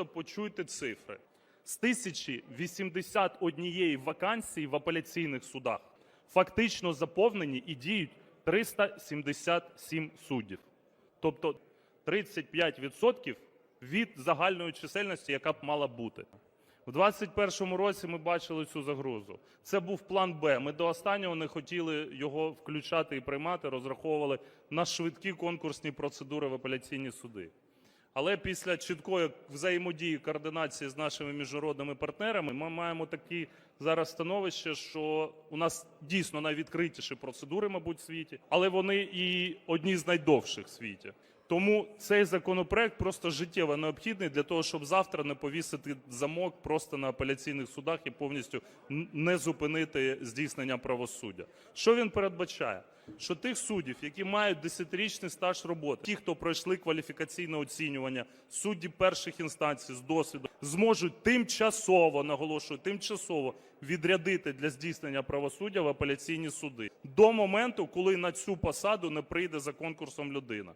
просто почуйте цифри. З 1081 вакансії в апеляційних судах фактично заповнені і діють 377 суддів. Тобто 35% від загальної чисельності, яка б мала бути. У 2021 році ми бачили цю загрозу. Це був план Б. Ми до останнього не хотіли його включати і приймати, розраховували на швидкі конкурсні процедури в апеляційні суди. Але після чіткої взаємодії координації з нашими міжнародними партнерами ми маємо такі зараз становище, що у нас дійсно найвідкритіші процедури, мабуть, в світі, але вони і одні з найдовших в світі. Тому цей законопроект просто життєво необхідний для того, щоб завтра не повісити замок просто на апеляційних судах і повністю не зупинити здійснення правосуддя. Що він передбачає? Що тих суддів, які мають десятирічний стаж роботи, ті, хто пройшли кваліфікаційне оцінювання, судді перших інстанцій з досвіду, зможуть тимчасово наголошую, тимчасово відрядити для здійснення правосуддя в апеляційні суди до моменту, коли на цю посаду не прийде за конкурсом людина.